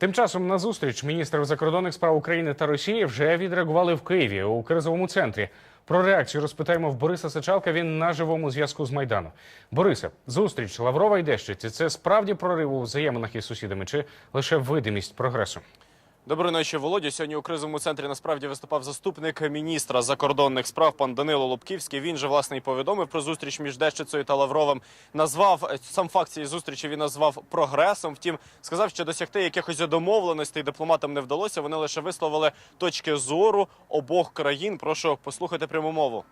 Тим часом на зустріч міністрів закордонних справ України та Росії вже відреагували в Києві у кризовому центрі. Про реакцію розпитаємо в Бориса Сичалка. Він на живому зв'язку з майдану. Борисе, зустріч Лаврова і Дещиці – це справді прорив у взаєминах із сусідами, чи лише видимість прогресу? Доброї ночі, Володя. Сьогодні у кризовому центрі насправді виступав заступник міністра закордонних справ пан Данило Лобківський. Він же власне і повідомив про зустріч між Дещицею та Лавровим. Назвав е, сам факт цієї зустрічі. Він назвав прогресом. Втім, сказав, що досягти якихось домовленостей дипломатам не вдалося. Вони лише висловили точки зору обох країн. Прошу послухати пряму мову.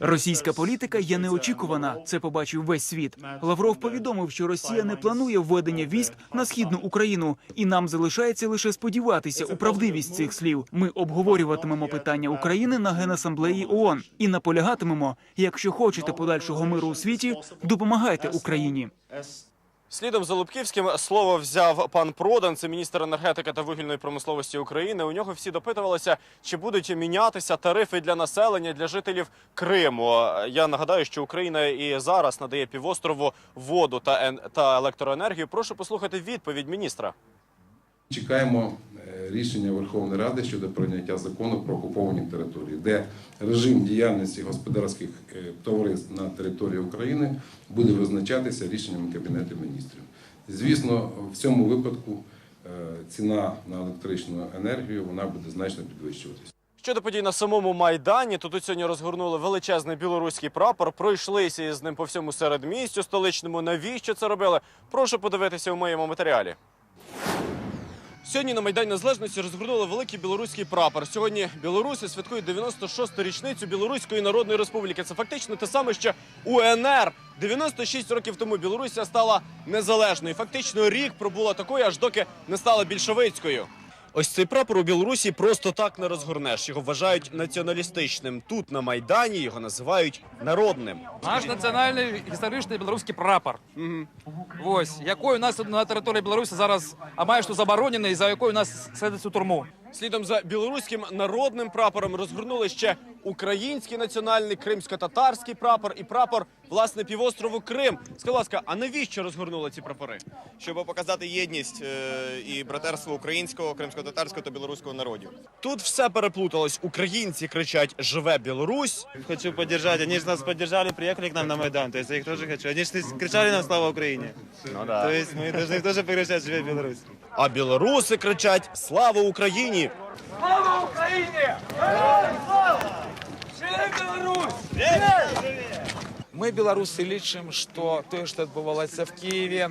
Російська політика є неочікувана. Це побачив весь світ. Лавров повідомив, що Росія не планує введення військ на східну Україну, і нам залишається лише сподіватися у правдивість цих слів. Ми обговорюватимемо питання України на генасамблеї ООН і наполягатимемо, якщо хочете подальшого миру у світі, допомагайте Україні. Слідом за Лубківським слово взяв пан Продан, це міністр енергетики та вугільної промисловості України. У нього всі допитувалися, чи будуть мінятися тарифи для населення для жителів Криму. Я нагадаю, що Україна і зараз надає півострову воду та ен- та електроенергію. Прошу послухати відповідь міністра. Чекаємо рішення Верховної Ради щодо прийняття закону про окуповані території, де режим діяльності господарських е, товариств на території України буде визначатися рішеннями Кабінету міністрів. Звісно, в цьому випадку е, ціна на електричну енергію вона буде значно підвищуватися. Щодо подій на самому майдані, то тут сьогодні розгорнули величезний білоруський прапор. Пройшлися із ним по всьому середмістю столичному. Навіщо це робили? Прошу подивитися у моєму матеріалі. Сьогодні на Майдані Незалежності розгорнули великий білоруський прапор. Сьогодні білоруси святкують 96-ту річницю Білоруської Народної Республіки. Це фактично те саме, що УНР. 96 років тому Білорусія стала незалежною. Фактично рік пробула такою, аж доки не стала більшовицькою. Ось цей прапор у Білорусі просто так не розгорнеш. Його вважають націоналістичним. Тут на Майдані його називають народним. Наш національний історичний білоруський прапор. Ось якою у нас на території Білорусі зараз, а має що заборонений, за якою у нас сидить у турму. Слідом за білоруським народним прапором розгорнули ще український національний кримсько-татарський прапор і прапор власне півострову Крим. Скажіть, будь ласка, а навіщо розгорнули ці прапори? щоб показати єдність е, і братерство українського, кримсько-татарського та білоруського народів. Тут все переплуталось. Українці кричать Живе Білорусь! Хочу поддержать. Они же нас поддержали, приехали к нам на Майдан. То есть я их тоже хочу. Они же кричали нам «Слава Украине». Ну да. То есть мы должны тоже покричать «Живе Беларусь». А білоруси кричать Слава Україні! Мы беларусы лічым што тое што адбывалася в Киеве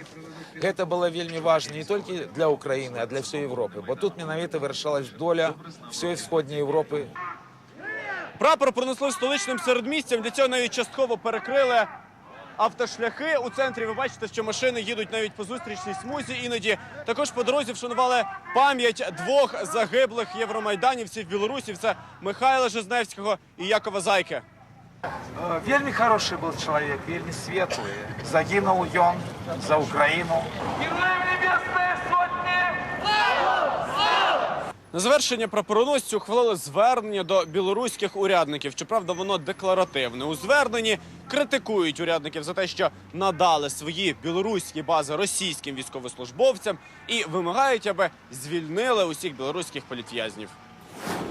гэта было вельмі важна не толькі для Украіны а для всей Европы бо тут менавіта вырашалась доля всей всходняй Европы Прапор пронесли столичним середмістям. Для цього навіть частково перекрили автошляхи. У центрі ви бачите, що машини їдуть навіть по зустрічній смузі. Іноді також по дорозі вшанували пам'ять двох загиблих євромайданівців білорусів. Це Михайла Жизневського і Якова Зайки. Вельмі хороший був чоловік, вельмі світлий. Загинув ён за Україну. На завершення прапороносці ухвалили звернення до білоруських урядників. Щоправда, воно декларативне. У зверненні критикують урядників за те, що надали свої білоруські бази російським військовослужбовцям і вимагають, аби звільнили усіх білоруських політв'язнів.